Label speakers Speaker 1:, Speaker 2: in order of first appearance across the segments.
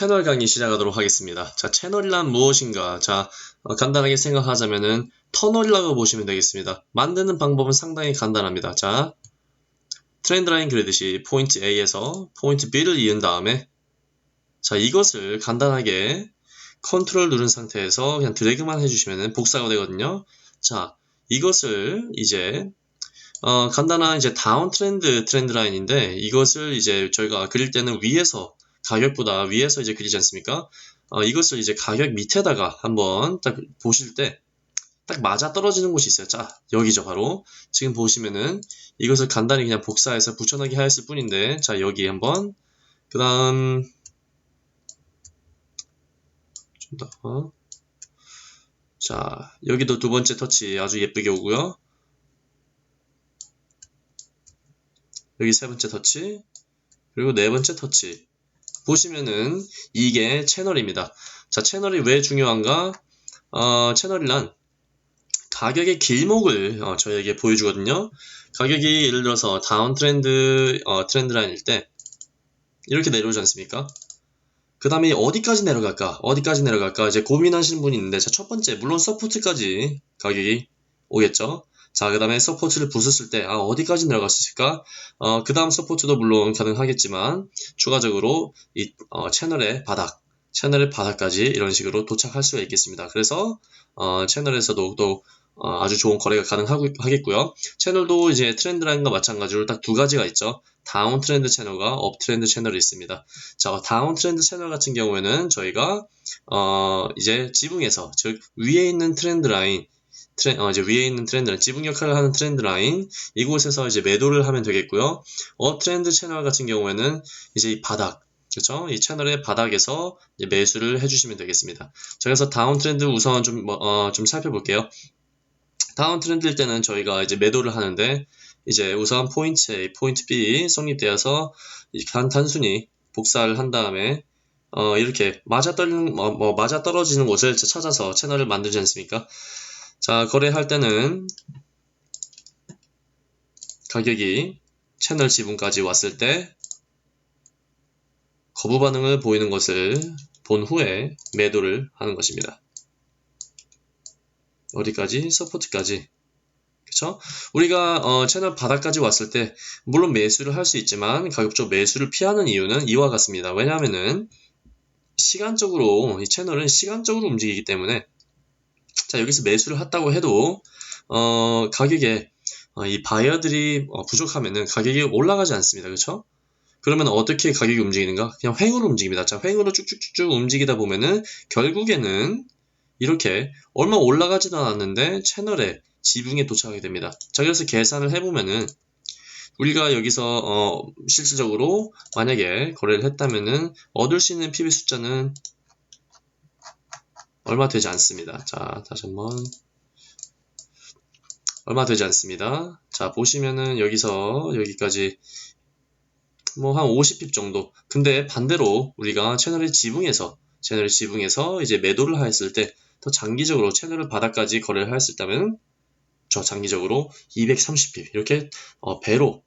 Speaker 1: 채널 강의 시작하도록 하겠습니다. 자, 채널이란 무엇인가? 자, 어, 간단하게 생각하자면은 터널이라고 보시면 되겠습니다. 만드는 방법은 상당히 간단합니다. 자, 트렌드 라인 그리듯이 포인트 A에서 포인트 B를 이은 다음에 자, 이것을 간단하게 컨트롤 누른 상태에서 그냥 드래그만 해주시면 복사가 되거든요. 자, 이것을 이제 어, 간단한 이제 다운 트렌드 트렌드 라인인데 이것을 이제 저희가 그릴 때는 위에서 가격보다 위에서 이제 그리지 않습니까? 어, 이것을 이제 가격 밑에다가 한번 딱 보실 때 딱 맞아 떨어지는 곳이 있어요. 자, 여기죠, 바로. 지금 보시면은 이것을 간단히 그냥 복사해서 붙여넣기 하였을 뿐인데, 자, 여기 한번. 그 다음, 좀 더. 자, 여기도 두 번째 터치 아주 예쁘게 오고요. 여기 세 번째 터치, 그리고 네 번째 터치. 보시면은 이게 채널입니다. 자, 채널이 왜 중요한가? 어, 채널이란 가격의 길목을 어, 저희에게 보여주거든요. 가격이 예를 들어서 다운 트렌드 어, 트렌드 라인일 때 이렇게 내려오지 않습니까? 그 다음에 어디까지 내려갈까? 어디까지 내려갈까? 이제 고민하시는 분이 있는데 자, 첫 번째 물론 서포트까지 가격이 오겠죠. 자, 그 다음에 서포트를 부쉈을 때, 아, 어디까지 내려갈 수 있을까? 어, 그 다음 서포트도 물론 가능하겠지만, 추가적으로 이 어, 채널의 바닥, 채널의 바닥까지 이런 식으로 도착할 수가 있겠습니다. 그래서, 어, 채널에서도 또 어, 아주 좋은 거래가 가능하겠고요. 채널도 이제 트렌드라인과 마찬가지로 딱 두 가지가 있죠. 다운 트렌드 채널과 업 트렌드 채널이 있습니다. 자, 다운 트렌드 채널 같은 경우에는 저희가 어, 이제 지붕에서 즉 위에 있는 트렌드 라인 트렌, 어, 이제 위에 있는 트렌드 라지붕 역할을 하는 트렌드 라인, 이곳에서 이제 매도를 하면 되겠고요. 어 트렌드 채널 같은 경우에는 이제 이 바닥, 그렇죠? 이 채널의 바닥에서 매수를 해주시면 되겠습니다. 자, 그래서 다운 트렌드 우선 좀, 뭐, 어, 좀 살펴볼게요. 다운 트렌드일 때는 저희가 이제 매도를 하는데, 이제 우선 포인트 A, 포인트 B 성립되어서 단, 단순히 복사를 한 다음에 어, 이렇게 맞아 떨리는 어, 뭐 맞아 떨어지는 곳을 찾아서 채널을 만들지 않습니까? 자, 거래할 때는 가격이 채널 지분까지 왔을 때 거부 반응을 보이는 것을 본 후에 매도를 하는 것입니다. 어디까지? 서포트까지. 그쵸? 우리가 어, 채널 바닥까지 왔을 때 물론 매수를 할 수 있지만 가격적 매수를 피하는 이유는 이와 같습니다. 왜냐하면 시간적으로 이 채널은 시간적으로 움직이기 때문에 자, 여기서 매수를 했다고 해도, 어, 가격에, 어, 이 바이어들이 어, 부족하면은 가격이 올라가지 않습니다. 그렇죠 그러면 어떻게 가격이 움직이는가? 그냥 횡으로 움직입니다. 자, 횡으로 쭉쭉쭉쭉 움직이다 보면은 결국에는 이렇게 얼마 올라가지도 않았는데 채널에 지붕에 도착하게 됩니다. 자, 그래서 계산을 해보면은 우리가 여기서 어, 실질적으로 만약에 거래를 했다면은 얻을 수 있는 PB 숫자는 얼마 되지 않습니다. 자, 다시 한번. 얼마 되지 않습니다. 자, 보시면은 여기서 여기까지 뭐 한 50핍 정도. 근데 반대로 우리가 채널의 지붕에서 채널의 지붕에서 이제 매도를 하였을 때 더 장기적으로 채널을 바닥까지 거래를 하였었다면 저 장기적으로 230핍 이렇게 어, 배로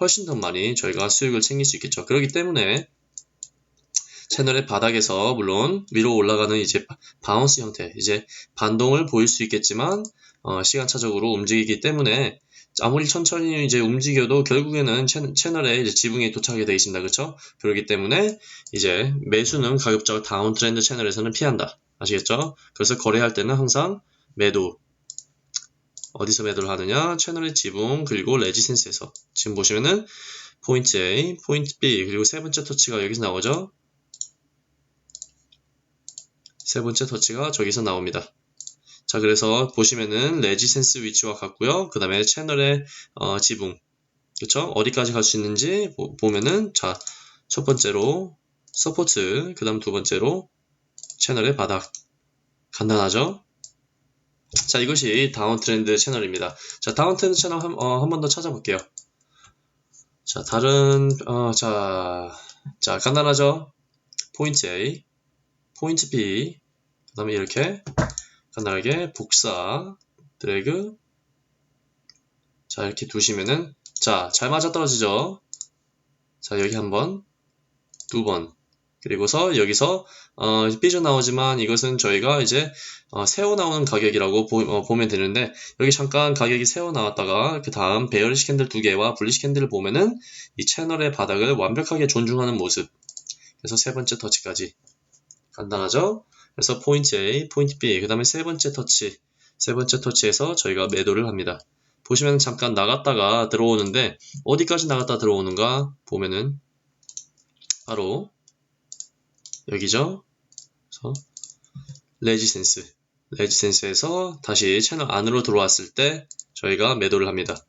Speaker 1: 훨씬 더 많이 저희가 수익을 챙길 수 있겠죠. 그렇기 때문에 채널의 바닥에서 물론 위로 올라가는 이제 바운스 형태, 이제 반동을 보일 수 있겠지만 어, 시간차적으로 움직이기 때문에 아무리 천천히 이제 움직여도 결국에는 채널에 이제 지붕에 도착하게 되어 있습니다. 그렇죠? 그렇기 때문에 이제 매수는 가급적 다운 트렌드 채널에서는 피한다. 아시겠죠? 그래서 거래할 때는 항상 매도 어디서 매도를 하느냐? 채널의 지붕 그리고 레지센스에서 지금 보시면은 포인트 A, 포인트 B 그리고 세 번째 터치가 여기서 나오죠. 세 번째 터치가 저기서 나옵니다. 자 그래서 보시면은 레지센스 위치와 같고요. 그 다음에 채널의 어, 지붕 그쵸 어디까지 갈 수 있는지 보, 보면은 자첫 번째로 서포트 그 다음 두 번째로 채널의 바닥 간단하죠? 자 이것이 다운 트렌드 채널입니다. 자 다운 트렌드 채널 한, 어, 번더 찾아볼게요. 자 다른 어, 자, 자 간단하죠? 포인트 A, 포인트 B, 그 다음에 이렇게 간단하게 복사, 드래그 자 이렇게 두시면은 자 잘 맞아 떨어지죠 자 여기 한번 두번 그리고서 여기서 어, 삐져나오지만 이것은 저희가 이제 어, 새어 나오는 가격이라고 보, 어, 면 되는데 여기 잠깐 가격이 새어 나왔다가 그 다음 배열시 캔들 두 개와 분리시 캔들을 보면은 이 채널의 바닥을 완벽하게 존중하는 모습 그래서 세 번째 터치까지 간단하죠 그래서 포인트 A, 포인트 B, 그 다음에 세 번째 터치, 세 번째 터치에서 저희가 매도를 합니다. 보시면 잠깐 나갔다가 들어오는데 어디까지 나갔다 들어오는가 보면은 바로 여기죠. 그래서 레지센스, 레지센스에서 다시 채널 안으로 들어왔을 때 저희가 매도를 합니다.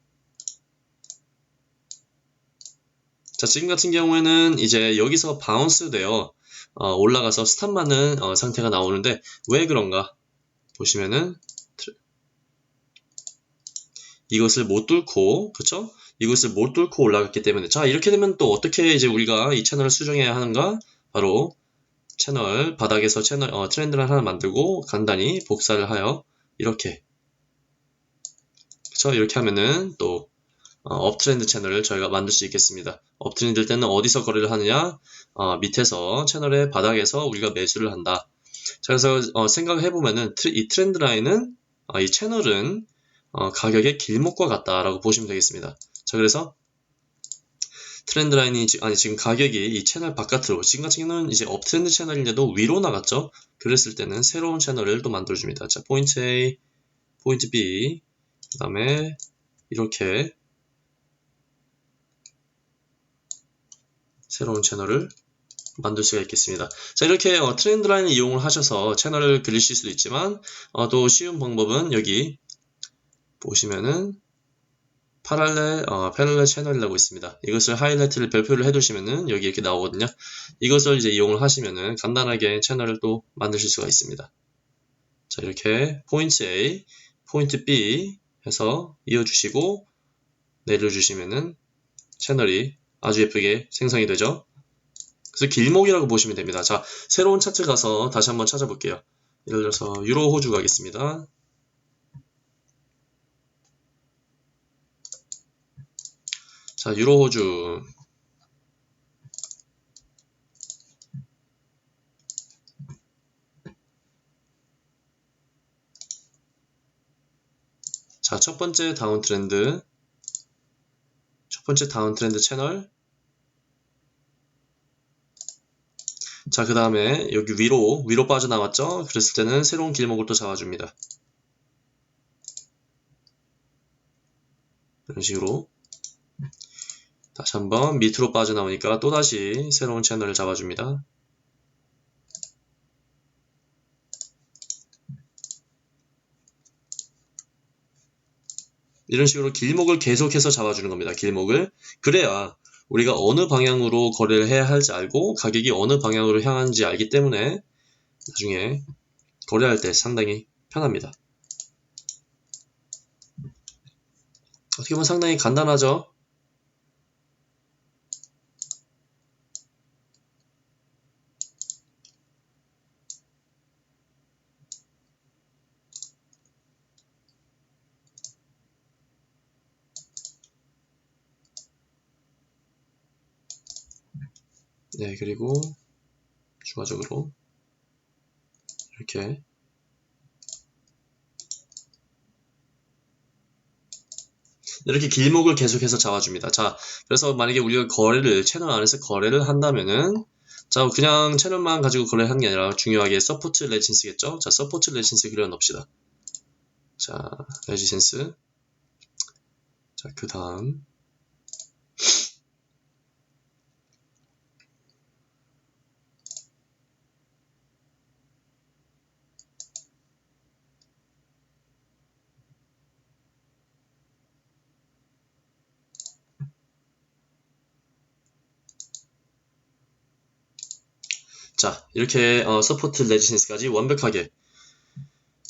Speaker 1: 자, 지금 같은 경우에는 이제 여기서 바운스 돼요. 어, 올라가서 스탑 맞는 어, 상태가 나오는데 왜 그런가 보시면은 이것을 못 뚫고 그쵸 이것을 못 뚫고 올라갔기 때문에 자 이렇게 되면 또 어떻게 이제 우리가 이 채널을 수정해야 하는가 바로 채널 바닥에서 채널 어, 트렌드를 하나 만들고 간단히 복사를 하여 이렇게 그쵸 이렇게 하면은 또 어, 업트렌드 채널을 저희가 만들 수 있겠습니다. 업트렌드일 때는 어디서 거래를 하느냐? 어, 밑에서 채널의 바닥에서 우리가 매수를 한다. 자, 그래서 어, 생각해 을 보면은 이 트렌드 라인은 어, 이 채널은 어, 가격의 길목과 같다라고 보시면 되겠습니다. 자, 그래서 트렌드 라인이 아니 지금 가격이 이 채널 바깥으로 지금 같은 경우는 이제 업트렌드 채널인데도 위로 나갔죠. 그랬을 때는 새로운 채널을 또 만들어 줍니다. 자, 포인트 A, 포인트 B, 그다음에 이렇게 새로운 채널을 만들 수가 있겠습니다. 자 이렇게 어, 트렌드 라인 이용을 하셔서 채널을 그리실 수도 있지만 어, 또 쉬운 방법은 여기 보시면은 파랄렐 어, 패럴레 채널이라고 있습니다. 이것을 하이라이트를 별표를 해두시면은 여기 이렇게 나오거든요. 이것을 이제 이용을 하시면은 간단하게 채널을 또 만드실 수가 있습니다. 자 이렇게 포인트 A, 포인트 B 해서 이어주시고 내려주시면은 채널이 아주 예쁘게 생성이 되죠. 그래서 길목이라고 보시면 됩니다. 자, 새로운 차트 가서 다시 한번 찾아볼게요. 예를 들어서 유로 호주 가겠습니다. 자, 유로 호주. 자, 첫 번째 다운 트렌드. 첫 번째 다운 트렌드 채널. 자, 그 다음에 여기 위로, 위로 빠져나왔죠? 그랬을 때는 새로운 길목을 또 잡아줍니다. 이런 식으로 다시 한번 밑으로 빠져나오니까 또다시 새로운 채널을 잡아줍니다. 이런 식으로 길목을 계속해서 잡아주는 겁니다. 길목을. 그래야 우리가 어느 방향으로 거래를 해야 할지 알고 가격이 어느 방향으로 향하는지 알기 때문에 나중에 거래할 때 상당히 편합니다. 어떻게 보면 상당히 간단하죠? 네, 그리고 추가적으로 이렇게 이렇게 길목을 계속해서 잡아줍니다. 자, 그래서 만약에 우리가 거래를 채널 안에서 거래를 한다면은 자, 그냥 채널만 가지고 거래를 하는 게 아니라 중요하게 서포트 레진스겠죠? 자, 서포트 레진스 그려놓읍시다. 자, 레지센스 자, 그 다음 자, 이렇게 어, 서포트 레지센스까지 완벽하게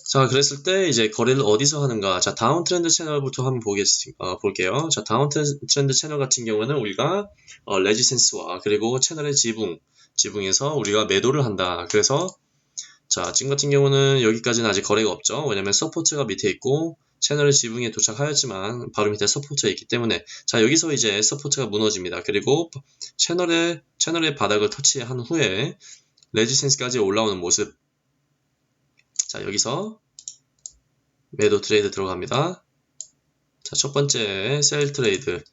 Speaker 1: 자, 그랬을 때 이제 거래를 어디서 하는가? 자, 다운 트렌드 채널부터 한번 보겠, 어, 볼게요. 자, 다운 트렌드 채널 같은 경우는 우리가 어, 레지센스와 그리고 채널의 지붕, 지붕에서 우리가 매도를 한다. 그래서 자, 지금 같은 경우는 여기까지는 아직 거래가 없죠. 왜냐면 서포트가 밑에 있고 채널의 지붕에 도착하였지만 바로 밑에 서포트에 있기 때문에 자 여기서 이제 서포트가 무너집니다. 그리고 채널의 채널의 바닥을 터치한 후에 레지센스까지 올라오는 모습 자 여기서 매도 트레이드 들어갑니다. 자 첫 번째 셀 트레이드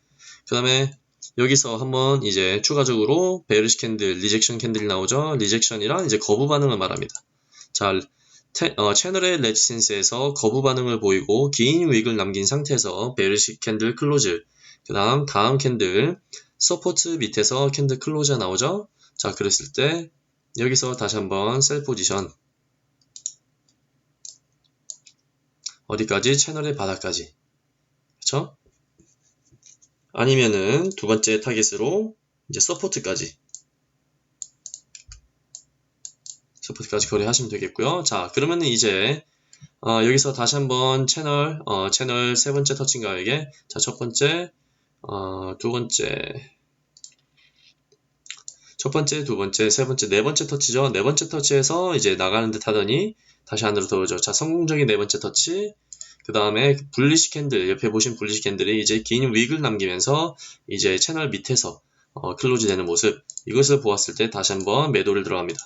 Speaker 1: 그 다음에 여기서 한번 이제 추가적으로 베르시 캔들, 리젝션 캔들이 나오죠. 리젝션이랑 이제 거부 반응을 말합니다. 자, 태, 어, 채널의 레지센스에서 거부 반응을 보이고 긴 윅을 남긴 상태에서 베르시 캔들 클로즈 그 다음 다음 캔들 서포트 밑에서 캔들 클로즈가 나오죠 자 그랬을 때 여기서 다시 한번 셀 포지션 어디까지 채널의 바닥까지 그렇죠 아니면은 두 번째 타겟으로 이제 서포트까지 셔포트까지거래하시면 되겠고요. 자, 그러면 이제 어, 여기서 다시 한번 채널 어, 채널 세 번째 터칭 가에게 자, 첫 번째, 어, 두 번째, 첫 번째, 두 번째, 세 번째, 네 번째 터치죠. 네 번째 터치에서 이제 나가는 듯 하더니 다시 안으로 들어오죠. 자, 성공적인 네 번째 터치. 그 다음에 분리시 캔들, 옆에 보신 분리시 캔들이 이제 긴 위글 남기면서 이제 채널 밑에서 어, 클로즈 되는 모습. 이것을 보았을 때 다시 한번 매도를 들어갑니다.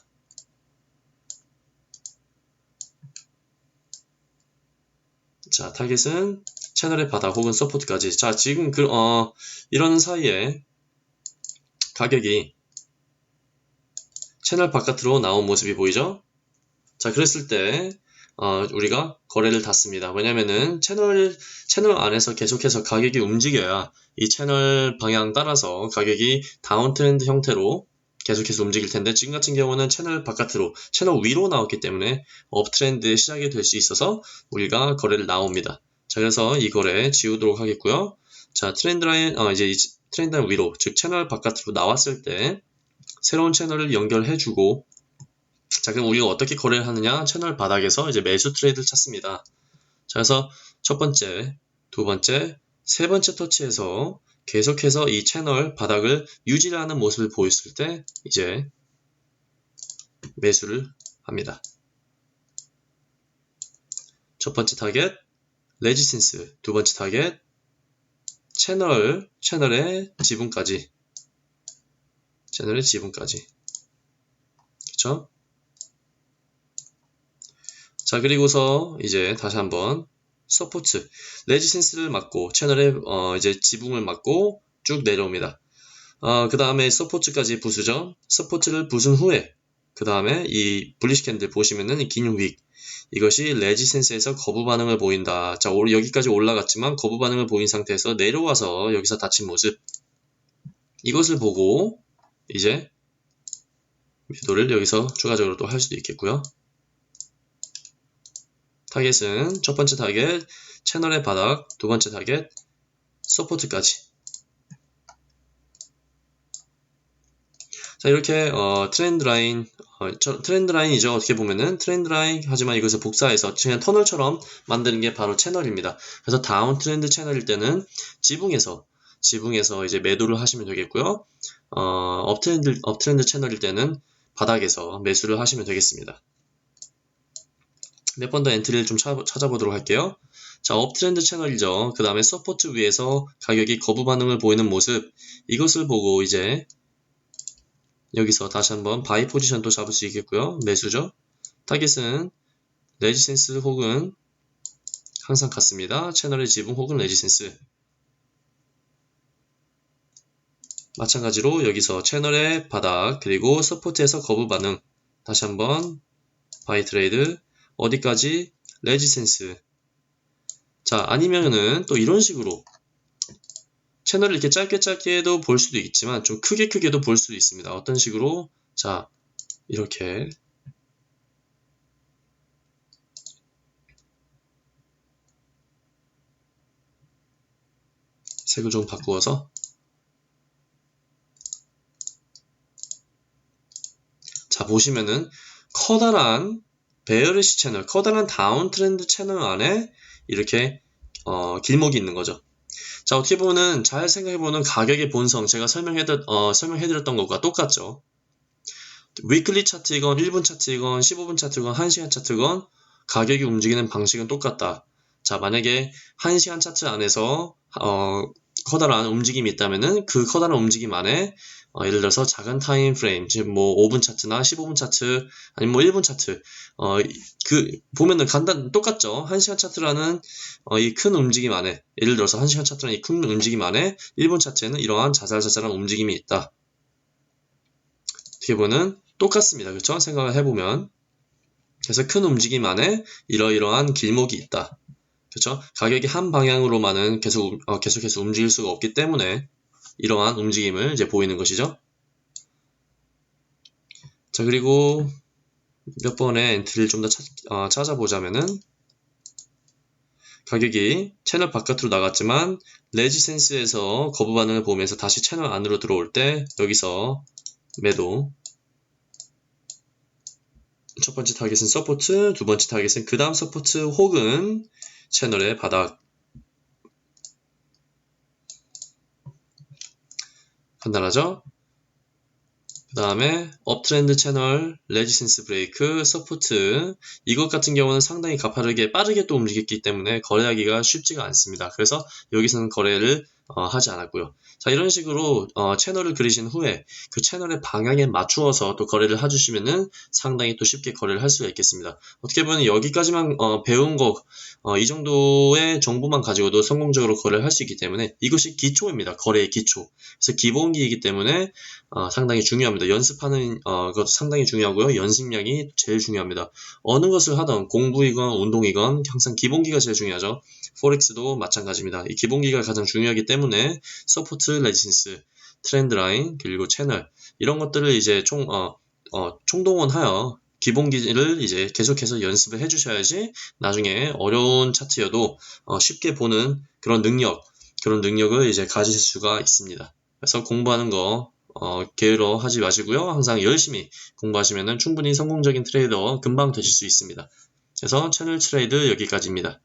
Speaker 1: 자, 타겟은 채널의 바닥 혹은 서포트까지. 자, 지금 그, 어, 이런 사이에 가격이 채널 바깥으로 나온 모습이 보이죠? 자, 그랬을 때, 어, 우리가 거래를 닫습니다. 왜냐면은 채널, 채널 안에서 계속해서 가격이 움직여야 이 채널 방향 따라서 가격이 다운 트렌드 형태로 계속해서 움직일 텐데 지금 같은 경우는 채널 바깥으로 채널 위로 나왔기 때문에 업트렌드의 시작이 될 수 있어서 우리가 거래를 나옵니다. 자 그래서 이 거래 지우도록 하겠고요. 자 트렌드라인 어, 이제 트렌드 라인 위로 즉 채널 바깥으로 나왔을 때 새로운 채널을 연결해주고 자 그럼 우리가 어떻게 거래를 하느냐 채널 바닥에서 이제 매수 트레이드를 찾습니다. 자 그래서 첫 번째, 두 번째, 세 번째 터치에서 계속해서 이 채널 바닥을 유지하는 모습을 보였을 때 이제 매수를 합니다. 첫 번째 타겟 레지센스, 두 번째 타겟 채널 채널의 지분까지 채널의 지분까지 그쵸? 자 그리고서 이제 다시 한번 서포트 레지센스를 맞고 채널에 어, 이제 지붕을 맞고 쭉 내려옵니다. 어, 그 다음에 서포트까지 부수죠. 서포트를 부순 후에 그 다음에 이블리시 캔들 보시면은 긴 윅. 이것이 레지센스에서 거부 반응을 보인다. 자, 여기까지 올라갔지만 거부 반응을 보인 상태에서 내려와서 여기서 닫힌 모습. 이것을 보고 이제 매도를 여기서 추가적으로 또 할 수도 있겠고요. 타겟은 첫 번째 타겟, 채널의 바닥, 두 번째 타겟, 서포트까지. 자, 이렇게 어, 트렌드 라인, 어, 트렌드 라인이죠. 어떻게 보면은 트렌드 라인, 하지만 이것을 복사해서 그냥 터널처럼 만드는 게 바로 채널입니다. 그래서 다운 트렌드 채널일 때는 지붕에서 지붕에서 이제 매도를 하시면 되겠고요. 어, 업트렌드, 업트렌드 채널일 때는 바닥에서 매수를 하시면 되겠습니다. 몇번더 엔트리를 좀 찾아보도록 할게요. 자, 업트렌드 채널이죠. 그 다음에 서포트 위에서 가격이 거부 반응을 보이는 모습. 이것을 보고 이제 여기서 다시 한번 바이 포지션도 잡을 수 있겠고요. 매수죠. 타겟은 레지센스 혹은 항상 같습니다. 채널의 지붕 혹은 레지센스. 마찬가지로 여기서 채널의 바닥 그리고 서포트에서 거부 반응 다시 한번 바이 트레이드 어디까지? 레지센스. 자, 아니면은 또 이런 식으로 채널을 이렇게 짧게 짧게도 볼 수도 있지만 좀 크게 크게도 볼 수도 있습니다. 어떤 식으로? 자, 이렇게 색을 좀 바꾸어서 자 보시면은 커다란 베어리시 채널, 커다란 다운 트렌드 채널 안에 이렇게 어, 길목이 있는 거죠. 자, 어떻게 보면 잘 생각해보는 가격의 본성 제가 설명해드, 어, 설명해드렸던 것과 똑같죠. 위클리 차트이건 1분 차트이건 15분 차트건 이 1시간 차트건 이 가격이 움직이는 방식은 똑같다. 자, 만약에 1시간 차트 안에서 어, 커다란 움직임이 있다면은 그 커다란 움직임 안에 어, 예를 들어서 작은 타임 프레임, 즉 뭐 5분 차트나 15분 차트, 아니면 뭐 1분 차트, 어, 그 보면은 간단 똑같죠. 1시간 차트라는 어, 이 큰 움직임 안에, 예를 들어서 1시간 차트라는 이 큰 움직임 안에 1분 차트에는 이러한 자잘자잘한 움직임이 있다. 어떻게 보면 똑같습니다. 그렇죠? 생각을 해보면. 그래서 큰 움직임 안에 이러이러한 길목이 있다. 그렇죠? 가격이 한 방향으로만은 계속 어, 계속해서 움직일 수가 없기 때문에 이러한 움직임을 이제 보이는 것이죠. 자 그리고 몇 번의 엔트리를 좀더 어, 찾아보자면은 가격이 채널 바깥으로 나갔지만 레지센스에서 거부 반응을 보면서 다시 채널 안으로 들어올 때 여기서 매도 첫 번째 타겟은 서포트, 두 번째 타겟은 그 다음 서포트 혹은 채널의 바닥 간단하죠? 그 다음에 업트렌드 채널, 레지센스 브레이크, 서포트 이것 같은 경우는 상당히 가파르게 빠르게 또 움직였기 때문에 거래하기가 쉽지가 않습니다. 그래서 여기서는 거래를 어, 하지 않았고요. 자 이런 식으로 어, 채널을 그리신 후에 그 채널의 방향에 맞추어서 또 거래를 해주시면은 상당히 또 쉽게 거래를 할 수가 있겠습니다. 어떻게 보면 여기까지만 어, 배운 거이 어, 정도의 정보만 가지고도 성공적으로 거래를 할 수 있기 때문에 이것이 기초입니다. 거래의 기초. 그래서 기본기이기 때문에 어, 상당히 중요합니다. 연습하는 어, 것도 상당히 중요하고요. 연습량이 제일 중요합니다. 어느 것을 하던 공부이건 운동이건 항상 기본기가 제일 중요하죠. 포렉스도 마찬가지입니다. 이 기본기가 가장 중요하기 때문에 때문에 서포트 레지신스 트렌드 라인 그리고 채널 이런 것들을 이제 총 어, 어, 총동원하여 기본기를 이제 계속해서 연습을 해주셔야지 나중에 어려운 차트여도 어, 쉽게 보는 그런 능력 그런 능력을 이제 가질 수가 있습니다. 그래서 공부하는 거 어, 게으러 하지 마시고요. 항상 열심히 공부하시면 충분히 성공적인 트레이더 금방 되실 수 있습니다. 그래서 채널 트레이드 여기까지입니다.